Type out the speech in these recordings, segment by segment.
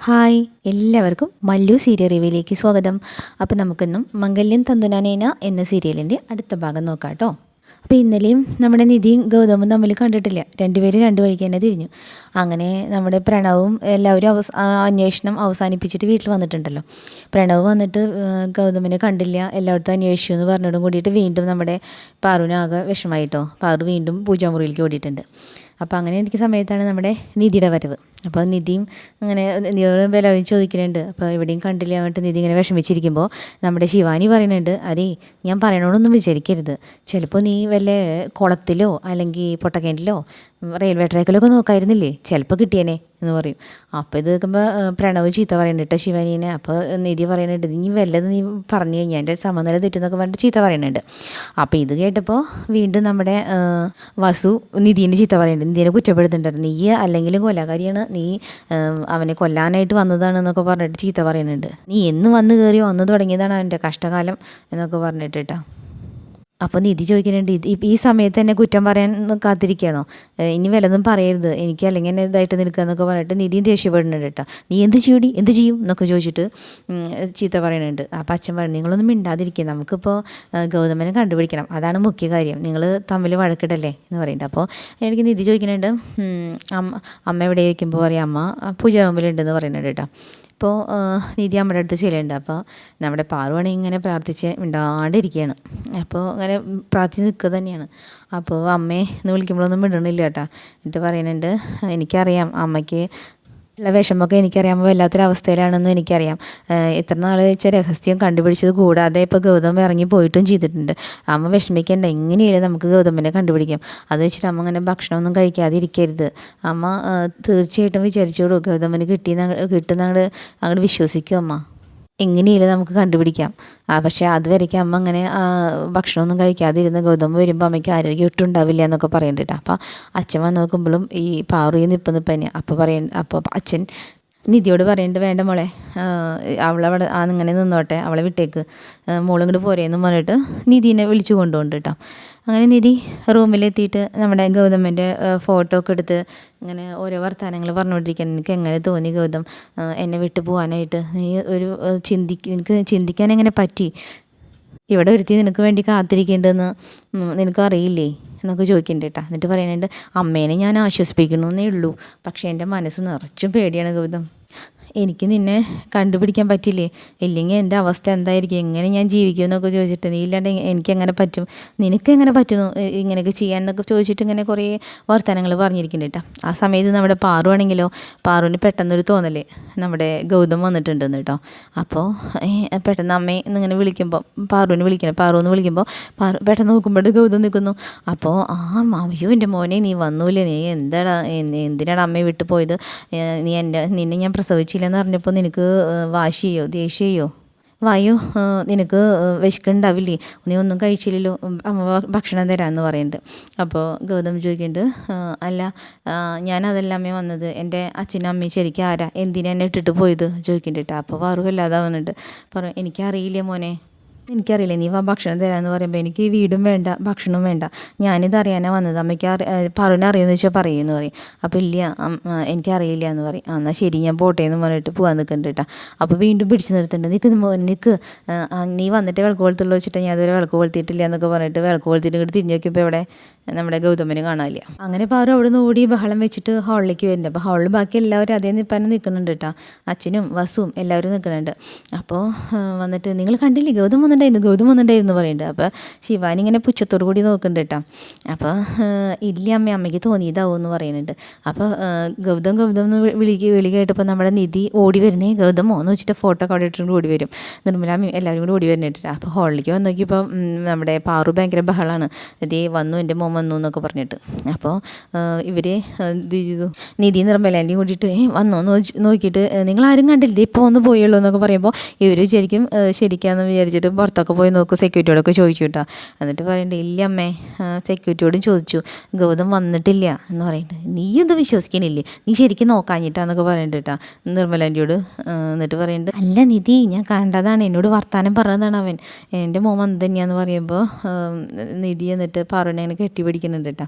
Hi എല്ലാവർക്കും Mallu serial റിവ്യൂയിലേക്ക് സ്വാഗതം. അപ്പോൾ നമുക്കിന്നും മംഗല്യം തന്തുനാനേന എന്ന സീരിയലിന്റെ അടുത്ത ഭാഗം നോക്കാം കേട്ടോ. അപ്പോൾ ഇന്നലെയും നമ്മുടെ നിധിയും ഗൗതമും തമ്മിൽ കണ്ടിട്ടില്ല. രണ്ടുപേരും രണ്ട് വഴിക്ക് തന്നെ തിരിഞ്ഞു. അങ്ങനെ നമ്മുടെ പ്രണവും എല്ലാവരും അവസ അന്വേഷണം അവസാനിപ്പിച്ചിട്ട് വീട്ടിൽ വന്നിട്ടുണ്ടല്ലോ. പ്രണവ് വന്നിട്ട് ഗൗതമിനെ കണ്ടില്ല. എല്ലായിടത്തും അന്വേഷിച്ചു എന്ന് പറഞ്ഞോടും കൂടിയിട്ട് വീണ്ടും നമ്മുടെ പാറുവിനാകെ വിഷമായിട്ടോ പാറു വീണ്ടും പൂജാമുറിയിലേക്ക് ഓടിയിട്ടുണ്ട്. അപ്പോൾ അങ്ങനെ എനിക്ക് സമയത്താണ് നമ്മുടെ നിധിയുടെ വരവ്. അപ്പോൾ നിധിയും അങ്ങനെ നിധിയോടും എല്ലാവരും ചോദിക്കുന്നുണ്ട്. അപ്പോൾ എവിടെയും കണ്ടില്ല എന്നിട്ട് നിധി ഇങ്ങനെ വിഷമിച്ചിരിക്കുമ്പോൾ നമ്മുടെ ശിവാനി പറയുന്നുണ്ട് അതേ ഞാൻ പറയണമെന്നൊന്നും വിചാരിക്കരുത്. ചിലപ്പോൾ നീ വല്ല കുളത്തിലോ അല്ലെങ്കിൽ പൊട്ടക്കിണറ്റിലോ റെയിൽവേ ട്രാക്കിലൊക്കെ നോക്കായിരുന്നില്ലേ? ചിലപ്പോൾ കിട്ടിയേനെ എന്ന് പറയും. അപ്പോൾ ഇത് കേൾക്കുമ്പോൾ പ്രണവ് ചീത്ത പറയുന്നുണ്ട് കേട്ടോ ശിവാനീനെ. അപ്പോൾ നിധി പറയുന്നുണ്ട് നീ വല്ലത് നീ പറഞ്ഞു കഴിഞ്ഞാൽ എന്റെ സമനില തെറ്റുന്നൊക്കെ പറഞ്ഞിട്ട് ചീത്ത പറയുന്നുണ്ട് അപ്പോൾ ഇത് കേട്ടപ്പോൾ വീണ്ടും നമ്മുടെ വസു നിധീനെ ചീത്ത പറയുന്നുണ്ട് നിധീനെ കുറ്റപ്പെടുത്തുന്നുണ്ട്. നീ അല്ലെങ്കിലും കൊലകാരിയാണ്. നീ അവനെ കൊല്ലാനായിട്ട് വന്നതാണ് എന്നൊക്കെ പറഞ്ഞിട്ട് ചീത്ത പറയുന്നുണ്ട് നീ എന്ന് വന്ന് കയറിയോ വന്നു തുടങ്ങിയതാണ് അവന്റെ കഷ്ടകാലം എന്നൊക്കെ പറഞ്ഞിട്ട് കേട്ടോ അപ്പോൾ നിധി ചോദിക്കുന്നുണ്ട് ഇത് ഈ സമയത്ത് തന്നെ കുറ്റം പറയാൻ കാത്തിരിക്കുകയാണോ? ഇനി വല്ലതും പറയരുത്. എനിക്ക് അല്ലെങ്കിൽ എന്നെ ഇതായിട്ട് നിൽക്കുക എന്നൊക്കെ പറഞ്ഞിട്ട് നിധിയും ദേഷ്യപ്പെടുന്നുണ്ട് കേട്ടോ. നീ എന്ത് ചെയ്യൂടി? എന്ത് ചെയ്യും എന്നൊക്കെ ചോദിച്ചിട്ട് ചീത്ത പറയുന്നുണ്ട്. അപ്പം അച്ഛൻ പറഞ്ഞു നിങ്ങളൊന്നും മിണ്ടാതിരിക്കുക നമുക്കിപ്പോൾ ഗൗതമനെ കണ്ടുപിടിക്കണം. അതാണ് മുഖ്യ കാര്യം. നിങ്ങൾ തമ്മിൽ വഴക്കിടല്ലേ? എന്ന് പറയുന്നുണ്ട്. അപ്പോൾ എനിക്ക് നിധി ചോദിക്കുന്നുണ്ട് അമ്മ അമ്മ എവിടെ ചോദിക്കുമ്പോൾ പറയും അമ്മ പൂജ റൂമിലുണ്ടെന്ന് പറയുന്നുണ്ട് കേട്ടോ. ഇപ്പോൾ നിധി അമ്മയുടെ അടുത്ത് ചെല്ലുന്നുണ്ട്. അപ്പോൾ നമ്മുടെ പാറുവാണെങ്കിൽ ഇങ്ങനെ പ്രാർത്ഥിച്ച് മിണ്ടാണ്ടിരിക്കുകയാണ്. അപ്പോൾ അങ്ങനെ പ്രാർത്ഥിച്ച് നിൽക്കുക തന്നെയാണ്. അപ്പോൾ അമ്മയെ എന്ന് വിളിക്കുമ്പോഴൊന്നും വിടണില്ല കേട്ടോ. എന്നിട്ട് പറയുന്നുണ്ട് എനിക്കറിയാം അമ്മയ്ക്ക് ഉള്ള വിഷമമൊക്കെ എനിക്കറിയാം. വല്ലാത്തൊരവസ്ഥയിലാണെന്നും എനിക്കറിയാം. ഏഹ് ഇത്ര നാൾ വെച്ച രഹസ്യം കണ്ടുപിടിച്ചത് കൂടാതെ ഇപ്പോൾ ഗൗതം ഇറങ്ങി പോയിട്ടും ചെയ്തിട്ടുണ്ട്. അമ്മ വിഷമിക്കേണ്ട. എങ്ങനെയല്ലേ നമുക്ക് ഗൗതമിനെ കണ്ടുപിടിക്കാം. അത് വെച്ചിട്ട് അമ്മ അങ്ങനെ ഭക്ഷണമൊന്നും കഴിക്കാതെ ഇരിക്കരുത്. അമ്മ തീർച്ചയായിട്ടും വിചാരിച്ചോളൂ ഗൗതമിന് കിട്ടിയെന്ന് കിട്ടുന്ന അങ്ങോട്ട് അങ്ങോട്ട് വിശ്വസിക്കും അമ്മ. എങ്ങനെയായാലും നമുക്ക് കണ്ടുപിടിക്കാം. ആ പക്ഷേ അതുവരേക്കും അമ്മ അങ്ങനെ ഭക്ഷണമൊന്നും കഴിക്കാതെ ഇരുന്ന് ഗൗതമ വരുമ്പോൾ അമ്മയ്ക്ക് ആരോഗ്യം ഒട്ടും ഉണ്ടാവില്ല എന്നൊക്കെ പറയുന്നുണ്ട് അപ്പോൾ അച്ഛൻ വന്ന് നോക്കുമ്പോഴും ഈ പാറു നിൽപ്പ് നിപ്പ് തന്നെയാണ് അപ്പോൾ പറയ അപ്പോൾ അച്ഛൻ നിധിയോട് പറയേണ്ടത് വേണ്ട മോളെ അവളവിടെ അങ്ങനെ നിന്നോട്ടെ അവളെ വിട്ടേക്ക്. മോളിങ്ങോട്ട് പോരേന്ന് പറഞ്ഞിട്ട് നിധിനെ വിളിച്ചു കൊണ്ടുപോകുന്നുണ്ട് കേട്ടോ അങ്ങനെ നിധി റൂമിലെത്തിയിട്ട് നമ്മുടെ ഗൗതമന്റെ ഫോട്ടോ ഒക്കെ എടുത്ത് ഇങ്ങനെ ഓരോ വർത്തമാനങ്ങൾ പറഞ്ഞുകൊണ്ടിരിക്കാൻ എനിക്ക് എങ്ങനെ തോന്നി ഗൗതം എന്നെ വിട്ടു പോകാനായിട്ട് നീ ഒരു ചിന്തിക്ക് നിനക്ക് ചിന്തിക്കാൻ എങ്ങനെ പറ്റി? ഇവിടെ ഒരുത്തി നിനക്ക് വേണ്ടി കാത്തിരിക്കേണ്ടതെന്ന് നിനക്കറിയില്ലേ എന്നൊക്കെ ചോദിക്കുന്നുണ്ട് കേട്ടോ. എന്നിട്ട് പറയുന്നുണ്ട് അമ്മേനെ ഞാൻ ആശ്വസിപ്പിക്കണമെന്നേ ഉള്ളൂ. പക്ഷേ എന്റെ മനസ്സ് നിറച്ചും പേടിയാണ് ഗൗതം. എനിക്ക് നിന്നെ കണ്ടുപിടിക്കാൻ പറ്റില്ലേ? ഇല്ലെങ്കിൽ എന്റെ അവസ്ഥ എന്തായിരിക്കും? എങ്ങനെ ഞാൻ ജീവിക്കും എന്നൊക്കെ ചോദിച്ചിട്ട് നീ ഇല്ലാണ്ട് എനിക്ക് എങ്ങനെ പറ്റും? നിനക്ക് എങ്ങനെ പറ്റുന്നു ഇങ്ങനെയൊക്കെ ചെയ്യാൻ എന്നൊക്കെ ചോദിച്ചിട്ട് ഇങ്ങനെ കുറേ വർത്തമാനങ്ങൾ പറഞ്ഞിരിക്കുന്നുണ്ട് കേട്ടോ. ആ സമയത്ത് നമ്മുടെ പാറു ആണെങ്കിലോ പാറുവിന് പെട്ടെന്നൊരു തോന്നലേ നമ്മുടെ ഗൗതം വന്നിട്ടുണ്ടെന്ന് കേട്ടോ. അപ്പോൾ പെട്ടെന്ന് അമ്മയെ ഇങ്ങനെ വിളിക്കുമ്പോൾ പാറുവിനെ വിളിക്കണം പാറു എന്ന് വിളിക്കുമ്പോൾ പാറു പെട്ടെന്ന് നോക്കുമ്പോൾ ഗൗതം നിൽക്കുന്നു. അപ്പോൾ ആ അയ്യോ എന്റെ മോനെ നീ വന്നൂലേ നീ എന്താടാ എന്ത് എന്തിനാണ് അമ്മയെ വിട്ടു പോയത്? നീ എന്റെ നിന്നെ ഞാൻ പ്രസവിച്ചില്ലെന്ന് പറഞ്ഞപ്പോൾ നിനക്ക് വാശിയോ ദേഷ്യമോ വായു നിനക്ക് വിശക്കുണ്ടാവില്ലേ നീ ഒന്നും കഴിച്ചില്ലല്ലോ അമ്മ ഭക്ഷണം തരാമെന്ന് പറയുന്നുണ്ട്. അപ്പോൾ ഗൗതം ചോദിക്കുന്നുണ്ട് അല്ല അതല്ലമ്മേ വന്നത്. എന്റെ അച്ഛനും അമ്മയും ശരിക്കും ആരാ? എന്തിനാ എന്നെ ഇട്ടിട്ട് പോയത്? ചോദിക്കുന്നുണ്ട് കേട്ടോ. അപ്പോൾ വന്നിട്ട് പറയും എനിക്കറിയില്ലേ മോനെ? എനിക്കറിയില്ല. നീ വാ ഭക്ഷണം തരാമെന്ന് പറയുമ്പോൾ എനിക്ക് വീടും വേണ്ട ഭക്ഷണവും വേണ്ട. ഞാനിത് അറിയാനാണ് വന്നത്. അമ്മയ്ക്ക് പറയുന്ന അറിയുമെന്ന് വെച്ചാൽ പറയുമെന്ന് പറയും. അപ്പോൾ ഇല്ല എനിക്കറിയില്ല എന്ന് പറയും. എന്നാൽ ശരി ഞാൻ പോട്ടെ എന്ന് പറഞ്ഞിട്ട് പോകാൻ നിൽക്കുന്നുണ്ട് കേട്ടോ അപ്പോൾ വീണ്ടും പിടിച്ച് നിർത്തുന്നുണ്ട് നിൽക്ക് നിൽക്ക് നീ വന്നിട്ട് വിളക്ക് കൊളുത്തുള്ളൂ വെച്ചിട്ട് ഞാൻ അതുവരെ വിളക്ക് കൊളുത്തിയിട്ടില്ല എന്നൊക്കെ പറഞ്ഞിട്ട് വിളക്ക് കൊളുത്തിട്ട് ഇങ്ങോട്ട് തിരിഞ്ഞ് നോക്കിയപ്പോൾ ഇവിടെ നമ്മുടെ ഗൗതമനെ കാണാനില്ല. അങ്ങനെ പാറു അവിടെ നിന്ന് ഓടി ബഹളം വെച്ചിട്ട് ഹാളിലേക്ക് വരുന്നുണ്ട്. അപ്പോൾ ഹാളിൽ ബാക്കി എല്ലാവരും അതേ നിൽപ്പാനും നിൽക്കുന്നുണ്ട് കേട്ടോ അച്ഛനും വസുവും എല്ലാവരും നിൽക്കുന്നുണ്ട് അപ്പോൾ വന്നിട്ട് നിങ്ങൾ കണ്ടില്ലേ ഗൗതം വന്നിട്ടുണ്ടായിരുന്നു ഗൗതം വന്നിട്ടുണ്ടായിരുന്നു പറയുന്നുണ്ട്. അപ്പോൾ ശിവാനി ഇങ്ങനെ പുച്ഛത്തോടു കൂടി നോക്കുന്നുണ്ട് കേട്ടോ. അപ്പോൾ ഇല്ല അമ്മ അമ്മയ്ക്ക് തോന്നിയതാവും എന്ന് പറയുന്നുണ്ട്. അപ്പോൾ ഗൗതം ഗൗതം എന്ന് വി- വിളിക്ക് വിളി കേട്ടപ്പോൾ നമ്മുടെ നിധി ഓടി വരണേ. ഗൗതമോ? എന്ന് വെച്ചിട്ട് ഫോട്ടോ ഒക്കെ അവിടെ ഇട്ടുകൊണ്ട് ഓടി വരും. നിർമ്മലാമ്മയും എല്ലാവരും കൂടി ഓടി വരുന്നുണ്ട് അപ്പോൾ ഹോളിലേക്ക് വന്ന് നോക്കിയപ്പോൾ നമ്മുടെ പാറു ഭയങ്കര ബഹളമാണ് ഇതേ വന്നു എന്റെ മോൻ വന്നു എന്നൊക്കെ പറഞ്ഞിട്ട്. അപ്പോൾ ഇവർ ചെയ്തു നിധി നിർമ്മലാന്റെയും കൂടിയിട്ട് ഏ വന്നോ നോക്കിയിട്ട് "ഏ, നിങ്ങൾ ആരും കണ്ടില്ലേ? ഇപ്പോൾ ഒന്ന് പോയുള്ളൂ എന്നൊക്കെ പറയുമ്പോൾ ഇവർ ശരിക്കും ശരിക്കാന്ന് വിചാരിച്ചിട്ട് പുറത്തൊക്കെ പോയി നോക്കും സെക്യൂരിറ്റിയോടൊക്കെ ചോദിച്ചു കേട്ടോ. എന്നിട്ട് പറയണ്ടേ ഇല്ല അമ്മേ സെക്യൂരിറ്റിയോടും ചോദിച്ചു. ഗൗതം വന്നിട്ടില്ല. എന്ന് പറയുന്നുണ്ട് നീ ഇത് വിശ്വസിക്കണില്ലേ? നീ ശരിക്കും നോക്കാഞ്ഞിട്ടാന്നൊക്കെ പറയുന്നുണ്ട് കേട്ടോ. നിർമ്മലാന്റിയോട് എന്നിട്ട് പറയുന്നുണ്ട് അല്ല നിധി ഞാൻ കണ്ടതാണ്. എന്നോട് വർത്താനം പറഞ്ഞതാണ് അവൻ. എന്റെ മോൻ വന്നത് തന്നെയാന്ന് പറയുമ്പോൾ നിധി എന്നിട്ട് പാറുവിനെ അങ്ങനെ കെട്ടിപ്പിടിക്കുന്നുണ്ട് കേട്ടോ.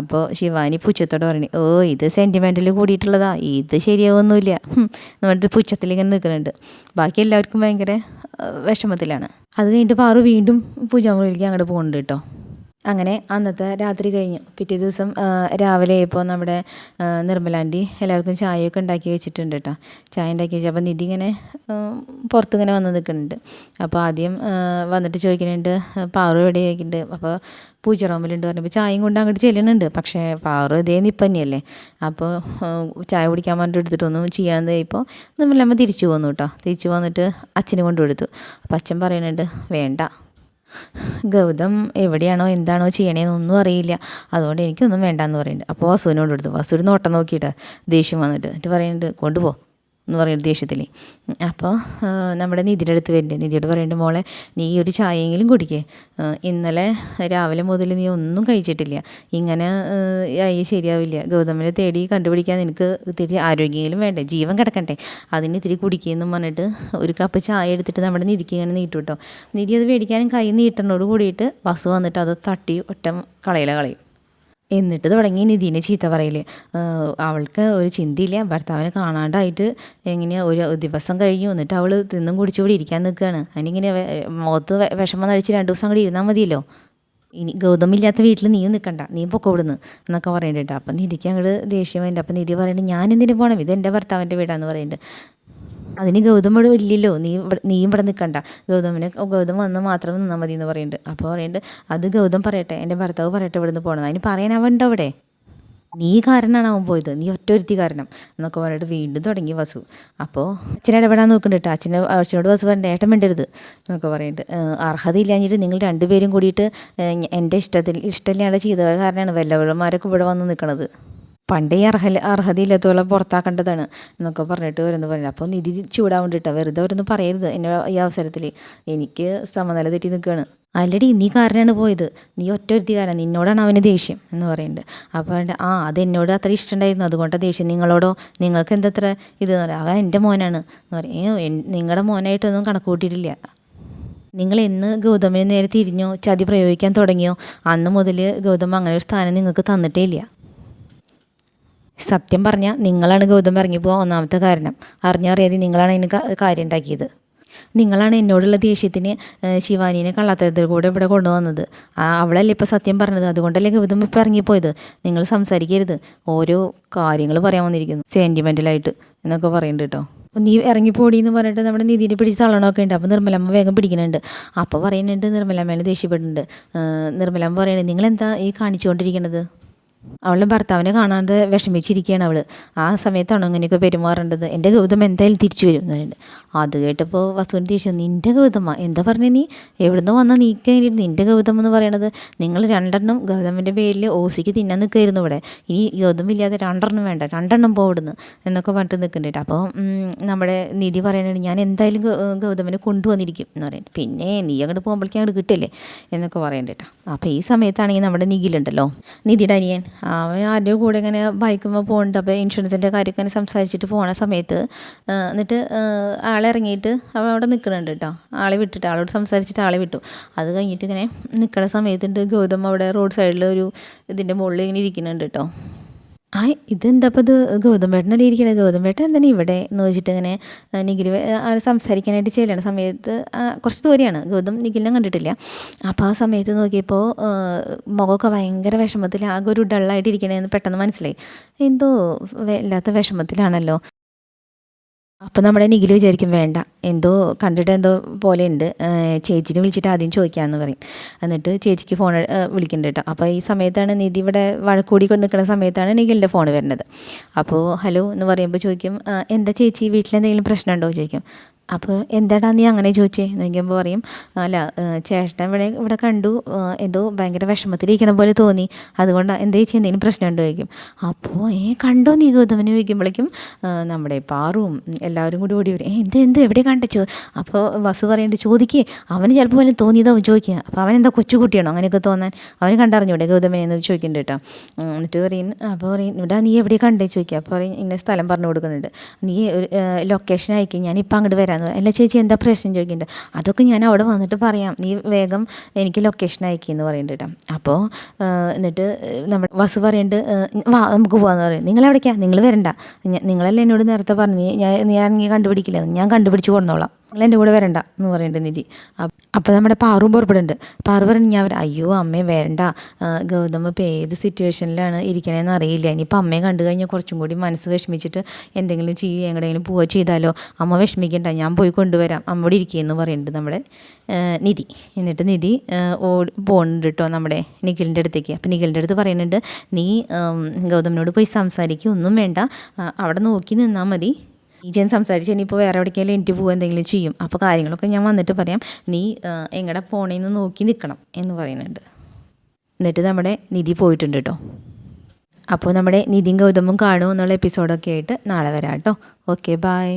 അപ്പോൾ ശിവാനി പുച്ഛത്തോട് പറഞ്ഞു ഓ ഇത് സെന്റിമെന്റിൽ കൂടിയിട്ടുള്ളതാ. ഇത് ശരിയാവൊന്നുമില്ല. ഹും, എന്ന് പറഞ്ഞിട്ട് പുച്ഛത്തിൽ ഇങ്ങനെ നിൽക്കുന്നുണ്ട്. ബാക്കി എല്ലാവർക്കും ഭയങ്കര വിഷമത്തിലാണ്. അത് കഴിഞ്ഞിട്ട് പാറു വീണ്ടും പൂജാമുറിയിലേക്ക് അങ്ങോട്ട് പോകുന്നുണ്ട് കേട്ടോ. അങ്ങനെ അന്നത്തെ രാത്രി കഴിഞ്ഞു. പിറ്റേ ദിവസം രാവിലെ ആയപ്പോൾ നമ്മുടെ നിർമ്മലാന്റി എല്ലാവർക്കും ചായയൊക്കെ ഉണ്ടാക്കി വെച്ചിട്ടുണ്ട് കേട്ടോ ചായ ഉണ്ടാക്കി വെച്ചാൽ അപ്പോൾ നിധി ഇങ്ങനെ പുറത്തിങ്ങനെ വന്ന് നിൽക്കുന്നുണ്ട്. അപ്പോൾ ആദ്യം വന്നിട്ട് ചോദിക്കുന്നുണ്ട് പാറു എവിടെ? ചോദിക്കുന്നുണ്ട്. അപ്പോൾ പൂജ റൂമിലുണ്ട് പറഞ്ഞപ്പോൾ ചായയും കൊണ്ട് അങ്ങോട്ട് ചെല്ലുന്നുണ്ട്. പക്ഷേ പാറു ഇതേ നിപ്പന്നെയല്ലേ. അപ്പോൾ ചായ കുടിക്കാൻ വേണ്ടി എടുത്തിട്ടൊന്നും ചെയ്യാതെ ഇപ്പോൾ നമ്മളമ്മ തിരിച്ചു പോന്നു കേട്ടോ തിരിച്ചു വന്നിട്ട് അച്ഛന് കൊണ്ടു കൊടുത്തു. അപ്പോൾ അച്ഛൻ പറയുന്നുണ്ട് വേണ്ട. ഗൗതം എവിടെയാണോ എന്താണോ ചെയ്യണേന്നൊന്നും അറിയില്ല. അതുകൊണ്ട് എനിക്കൊന്നും വേണ്ടാന്ന് പറയുന്നുണ്ട്. അപ്പോൾ വസുവിനോട് കൊടുത്തു വസു ഒരു നോട്ടം നോക്കിയിട്ട് ദേഷ്യം വന്നിട്ട്. എന്നിട്ട് പറയുന്നുണ്ട് കൊണ്ടുപോ. എന്ന് പറയുന്ന ദേഷ്യത്തിൽ അപ്പോൾ നമ്മുടെ നിധിയുടെ അടുത്ത് വരുന്നുണ്ട് നിധിയോട് പറയേണ്ട മോളെ നീ ഒരു ചായയെങ്കിലും കുടിക്കേ. ഇന്നലെ രാവിലെ മുതൽ നീ ഒന്നും കഴിച്ചിട്ടില്ല. ഇങ്ങനെ ആയി ശരിയാവില്ല. ഗൗതമിനെ തേടി കണ്ടുപിടിക്കാൻ നിനക്ക് ഇത്തിരി ആരോഗ്യമെങ്കിലും വേണ്ടേ? ജീവൻ കിടക്കണ്ടേ? അതിന് ഇത്തിരി കുടിക്കുകയെന്നും പറഞ്ഞിട്ട് ഒരു കപ്പ് ചായ എടുത്തിട്ട് നമ്മുടെ നിധിക്ക് ഇങ്ങനെ നീട്ടു കേട്ടോ നിധി അത് മേടിക്കാനും കൈ നീട്ടണോട് കൂടിയിട്ട് വസു വന്നിട്ട് അത് തട്ടി ഒറ്റ കളയില കളയും. എന്നിട്ട് തുടങ്ങി നിധീനെ ചീത്ത പറയൽ അവൾക്ക് ഒരു ചിന്തയില്ല. ഭർത്താവിനെ കാണാണ്ടായിട്ട് എങ്ങനെയാ ഒരു ദിവസം കഴിഞ്ഞു. എന്നിട്ട് അവൾ തിന്നും കുടിച്ചുകൂടി ഇരിക്കാൻ നിൽക്കുകയാണ്. അതിനിങ്ങനെ മുഖത്ത് വിഷമം നടിച്ച് രണ്ട് ദിവസം അങ്ങോട്ട് ഇരുന്നാൽ മതിയല്ലോ. ഇനി ഗൗതമില്ലാത്ത വീട്ടിൽ നീയും നിൽക്കണ്ട നീ പൊക്കോ എന്നൊക്കെ പറയുന്നുണ്ട് അപ്പം നിധിക്ക് അങ്ങോട്ട് ദേഷ്യം വേണ്ട അപ്പം നിധി പറയുന്നുണ്ട് ഞാൻ എന്തിനു പോകണം ഇത് എന്റെ ഭർത്താവിന്റെ വീടാന്ന് പറയുന്നുണ്ട് അതിന് ഗൗതം ഇവിടെ ഇല്ലല്ലോ. നീ നീയും ഇവിടെ നിൽക്കണ്ട ഗൗതമിനെ ഗൗതം വന്ന് മാത്രം നിന്നാൽ മതി എന്ന് പറയുന്നുണ്ട് അപ്പോൾ പറയുന്നുണ്ട് അത് ഗൗതം പറയട്ടെ എന്റെ ഭർത്താവ് പറയട്ടെ ഇവിടെ നിന്ന് പോകണം അതിന് പറയാൻ അവണ്ടോ അവിടെ? നീ കാരണമാണ് അവൻ പോയത്. നീ ഒറ്റൊരുത്തി കാരണം എന്നൊക്കെ പറഞ്ഞിട്ട് വീണ്ടും തുടങ്ങി വസു. അപ്പോൾ അച്ഛനെ ഇടപെടാൻ നോക്കുന്നുണ്ട് അച്ഛനെ അച്ഛനോട് വസു പറഞ്ഞിട്ട് ഏട്ടൻ മിണ്ടരുത് എന്നൊക്കെ ഏഹ് അർഹതയില്ലാഞ്ഞിട്ട് നിങ്ങൾ രണ്ടുപേരും കൂടിയിട്ട് എന്റെ ഇഷ്ടത്തിൽ ഇഷ്ടമില്ലാതെ ചെയ്ത കാരണമാണ് വല്ലവഴന്മാരൊക്കെ ഇവിടെ വന്ന് നിൽക്കണത് പണ്ടേ അർഹ അർഹതയില്ലാത്തവളെ പുറത്താക്കേണ്ടതാണ് എന്നൊക്കെ പറഞ്ഞിട്ട് വരുന്നു പറഞ്ഞു. അപ്പോൾ നിധി ചൂടാവേണ്ടിട്ടാ വെറുതെ അവരൊന്നും പറയരുത്. എന്നെ ഈ അവസരത്തിൽ എനിക്ക് സമനില തെറ്റി നിൽക്കുകയാണ് ആൽറെഡി നീ കാരനാണ് പോയത്. നീ ഒറ്റ ഒരുത്തി കാരണം നിന്നോടാണ് അവന് ദേഷ്യം എന്ന് പറയുന്നുണ്ട് അപ്പോൾ ആ അത് എന്നോട് അത്ര ഇഷ്ടമുണ്ടായിരുന്നു അതുകൊണ്ടാണ് ദേഷ്യം. നിങ്ങളോടോ? നിങ്ങൾക്ക് എന്തത്ര ഇത് എന്ന് പറയാം. അവൻ എന്റെ മോനാണ് എന്ന് പറയും. ഏ നിങ്ങളുടെ മോനായിട്ടൊന്നും കണക്ക് കൂട്ടിയിട്ടില്ല നിങ്ങൾ എന്ന് ഗൗതമിന് നേരെ തിരിഞ്ഞോ ചതി പ്രയോഗിക്കാൻ തുടങ്ങിയോ അന്ന് മുതൽ ഗൗതം അങ്ങനെ ഒരു സ്ഥാനം നിങ്ങൾക്ക് തന്നിട്ടേ ഇല്ല. സത്യം പറഞ്ഞാൽ നിങ്ങളാണ് ഗൗതം ഇറങ്ങിപ്പോകാൻ ഒന്നാമത്തെ കാരണം. അറിഞ്ഞറിയാതെ നിങ്ങളാണ് അതിന് കാര്യം ഉണ്ടാക്കിയത്. നിങ്ങളാണ് എന്നോടുള്ള ദേഷ്യത്തിന് ശിവാനീനെ കള്ളത്തരത്തിൽ കൂടെ ഇവിടെ കൊണ്ടുവന്നത്. ആ അവളല്ലേ ഇപ്പോൾ സത്യം പറഞ്ഞത്? അതുകൊണ്ടല്ലേ ഗൗതം ഇപ്പം ഇറങ്ങിപ്പോയത്? നിങ്ങൾ സംസാരിക്കരുത്. ഓരോ കാര്യങ്ങൾ പറയാൻ വന്നിരിക്കുന്നു. സെന്റിമെന്റലായിട്ട് എന്നൊക്കെ പറയുന്നുണ്ട് കേട്ടോ. അപ്പോൾ നീ ഇറങ്ങിപ്പോടി എന്ന് പറഞ്ഞിട്ട് നമ്മുടെ നിധിനെ പിടിച്ച് തള്ളണമൊക്കെ ഉണ്ട്. അപ്പോൾ നിർമ്മലമ്മ വേഗം പിടിക്കുന്നുണ്ട് അപ്പോൾ പറയുന്നുണ്ട് നിർമ്മലമ്മേനെ ദേഷ്യപ്പെടുന്നുണ്ട്. നിർമ്മലമ്മ പറയുന്നത് നിങ്ങളെന്താ ഈ കാണിച്ചുകൊണ്ടിരിക്കുന്നത് അവളുടെ ഭർത്താവിനെ കാണാതെ വിഷമിച്ചിരിക്കുകയാണ് അവൾ. ആ സമയത്താണ് അങ്ങനെയൊക്കെ പെരുമാറേണ്ടത്? എന്റെ ഗൗതം എന്തായാലും തിരിച്ചു വരും എന്നുണ്ട് അത് കേട്ടപ്പോൾ വസുവിന് ദേഷ്യം നിന്റെ ഗൗതമ എന്താ പറഞ്ഞ നീ? എവിടുന്ന് വന്ന നീ കഴിഞ്ഞിട്ട് നിന്റെ ഗൗതം എന്ന് പറയണത് നിങ്ങൾ രണ്ടെണ്ണം ഗൗതമിന്റെ പേരിൽ ഓസിക്ക് തിന്നാൻ നിൽക്കായിരുന്നു ഇവിടെ. ഇനി ഗൗതം ഇല്ലാതെ രണ്ടെണ്ണം വേണ്ട. രണ്ടെണ്ണം പോവിടുന്ന് എന്നൊക്കെ പറഞ്ഞിട്ട് നിൽക്കുന്നുണ്ട് അപ്പോൾ നമ്മുടെ നിധി പറയണത് ഞാൻ എന്തായാലും ഗൗതമിനെ കൊണ്ടുവന്നിരിക്കും എന്ന് പറയുന്നത് പിന്നെ നീ അങ്ങോട്ട് പോകുമ്പോഴേക്കും അങ്ങോട്ട് കിട്ടില്ലേ എന്നൊക്കെ പറയണ്ടേട്ടാ അപ്പോൾ ഈ സമയത്താണെങ്കിൽ നമ്മുടെ നിഖിലുണ്ടല്ലോ. നിധിയുടെ അനിയൻ. അവൻ ആരുടെ കൂടെ ഇങ്ങനെ ബൈക്കുമ്പോൾ പോകുന്നുണ്ട് അപ്പോൾ ഇൻഷുറൻസിന്റെ കാര്യമൊക്കെ ഇങ്ങനെ സംസാരിച്ചിട്ട് പോണ സമയത്ത് എന്നിട്ട് ആളിറങ്ങിയിട്ട് അവൻ അവിടെ നിൽക്കുന്നുണ്ട് കേട്ടോ. ആളെ വിട്ടിട്ട് ആളോട് സംസാരിച്ചിട്ട് ആളെ വിട്ടു. അത് കഴിഞ്ഞിട്ട് ഇങ്ങനെ നിൽക്കുന്ന സമയത്തുണ്ട് ഗൗതം അവിടെ റോഡ് സൈഡിൽ ഒരു ഇതിന്റെ മുകളിൽ ഇങ്ങനെ ഇരിക്കുന്നുണ്ട് കേട്ടോ. ആ ഇതെന്താ ഗൗതം ഇത് ഗൗതമേട്ടനല്ലേ ഗൗതം ഗൗതമേട്ടൻ എന്താണ് ഇവിടെ എന്ന് വെച്ചിട്ട് ഇങ്ങനെ നിഖിൽ ആ, സംസാരിക്കാനായിട്ട് ചെല്ലണ സമയത്ത് കുറച്ച് ദൂരെയാണ്. ഗൗതം നിഖിലിനെ കണ്ടിട്ടില്ല. അപ്പോൾ ആ സമയത്ത് നോക്കിയപ്പോൾ മുഖമൊക്കെ ഭയങ്കര വിഷമത്തിൽ ആകെ ഒരു ഡള്ളായിട്ട് ഇരിക്കണേന്ന് പെട്ടെന്ന് മനസ്സിലായി. എന്തോ വല്ലാത്ത വിഷമത്തിലാണല്ലോ. അപ്പോൾ നമ്മുടെ നിഖിൽ വിചാരിക്കും വേണ്ട എന്തോ കണ്ടിട്ട് എന്തോ പോലെ ഉണ്ട്. ചേച്ചിനെ വിളിച്ചിട്ട് ആദ്യം ചോദിക്കാമെന്ന് പറയും. എന്നിട്ട് ചേച്ചിക്ക് ഫോൺ വിളിക്കുന്നുണ്ട് കേട്ടോ. അപ്പോൾ ഈ സമയത്താണ് നിധി ഇവിടെ വഴക്കൂടി കൊണ്ട് നിൽക്കുന്ന സമയത്താണ് നിഖിലിന്റെ ഫോൺ വരുന്നത്. അപ്പോൾ ഹലോ എന്ന് പറയുമ്പോൾ ചോദിക്കും എന്താ ചേച്ചി വീട്ടിലെന്തെങ്കിലും പ്രശ്നമുണ്ടോ? ചോദിക്കും അപ്പോൾ എന്താടാ നീ അങ്ങനെ ചോദിച്ചേ? എന്ന് ചോദിക്കുമ്പോൾ പറയും അല്ല ചേട്ടൻ ഇവിടെ ഇവിടെ കണ്ടു എന്തോ ഭയങ്കര വിഷമത്തിലിരിക്കണ പോലെ തോന്നി. അതുകൊണ്ട് എന്താ ചേച്ചി എന്തെങ്കിലും പ്രശ്നം ഉണ്ടോ? ചോദിക്കും. അപ്പോൾ ഏ കണ്ടോ നീ? ഗൗതമനെ ചോദിക്കുമ്പോഴേക്കും നമ്മുടെ പാറും എല്ലാവരും കൂടി ഓടി വരും. എന്ത് എന്ത് എവിടെ കണ്ടോ അപ്പോൾ വസു പറയേണ്ടത് ചോദിക്കേ അവന് ചിലപ്പോൾ വല്ലതും തോന്നിയതാവും ചോദിക്കുക അപ്പോൾ അവൻ എന്താ കൊച്ചുകുട്ടിയാണോ അങ്ങനെയൊക്കെ തോന്നാൻ? അവന് കണ്ടറിഞ്ഞൂടെ ഗൗതമനെ എന്ന് ചോദിക്കുന്നുണ്ട് കേട്ടോ. എന്നിട്ട് പറയും അപ്പോൾ പറയും ഇവിടെ നീ എവിടെ കണ്ടേ? ചോദിക്കുക അപ്പോൾ പറയും ഇന്ന സ്ഥലം പറഞ്ഞു കൊടുക്കുന്നുണ്ട്. നീ ഒരു ലൊക്കേഷൻ അയക്കും. ഞാനിപ്പോൾ അങ്ങോട്ട് അങ്ങോട്ട് വരാമെന്ന് പറയും. അല്ല ചേച്ചി എന്താ പ്രശ്നം ചോദിക്കുന്നുണ്ട് അതൊക്കെ ഞാൻ അവിടെ വന്നിട്ട് പറയാം. നീ വേഗം എനിക്ക് ലൊക്കേഷൻ അയക്കിയെന്ന് പറയുന്നുണ്ട് കേട്ടോ അപ്പോൾ എന്നിട്ട് നമ്മൾ വസു പറയുന്നുണ്ട് വാ നമുക്ക് പോകാമെന്ന് പറയും. നിങ്ങൾ എവിടേക്കാണ് നിങ്ങൾ വരണ്ട. നിങ്ങളല്ലേ എന്നോട് നേരത്തെ പറഞ്ഞു. നീ ഞാൻ നീ കണ്ടുപിടിക്കില്ല. ഞാൻ കണ്ടുപിടിച്ച് കൊണ്ടോളാം. നിങ്ങൾ എന്റെ കൂടെ വരണ്ട എന്ന് പറയുന്നുണ്ട് നിധി. അപ്പോൾ നമ്മുടെ പാറും പുറപ്പെടുന്നുണ്ട് പാറു പറഞ്ഞു ഞാൻ അയ്യോ അമ്മേ വരണ്ട ഗൗതമ ഗൗതം ഇപ്പോൾ ഏത് സിറ്റുവേഷനിലാണ് ഇരിക്കണേന്ന് അറിയില്ല. ഇനിയിപ്പോൾ അമ്മയെ കണ്ടു കഴിഞ്ഞാൽ കുറച്ചും കൂടി മനസ്സ് വിഷമിച്ചിട്ട് എന്തെങ്കിലും ചെയ്യുക എങ്ങടെയെങ്കിലും പോവുക ചെയ്താലോ? അമ്മ വിഷമിക്കണ്ട ഞാൻ പോയി കൊണ്ടുവരാം. അമ്മ ഇവിടെ ഇരിക്കുകയെന്ന് പറയുന്നുണ്ട് നമ്മുടെ നിധി. എന്നിട്ട് നിധി ഓടി പോകുന്നുണ്ട് കേട്ടോ നമ്മുടെ നിഖിലിന്റെ അടുത്തേക്ക്. അപ്പോൾ നിഖിലിന്റെ അടുത്ത് പറയുന്നുണ്ട് നീ ഗൗതമിനോട് പോയി സംസാരിക്കുക ഒന്നും വേണ്ട. അവിടെ നോക്കി നിന്നാൽ മതി. ഈജൻ സംസാരിച്ച് ഇനിയിപ്പോൾ വേറെ എവിടേക്കെങ്കിലും പോകുക എന്തെങ്കിലും ചെയ്യും. അപ്പോൾ കാര്യങ്ങളൊക്കെ ഞാൻ വന്നിട്ട് പറയാം. നീ എങ്ങടെ പോണേന്ന് നോക്കി നിൽക്കണം എന്ന് പറയുന്നുണ്ട്. എന്നിട്ട് നമ്മുടെ നിധി പോയിട്ടുണ്ട് കേട്ടോ അപ്പോൾ നമ്മുടെ നിധിയും ഗൗതമും കാണുമോ എന്നുള്ള എപ്പിസോഡൊക്കെ ആയിട്ട് നാളെ വരാം കേട്ടോ ഓക്കെ ബായ്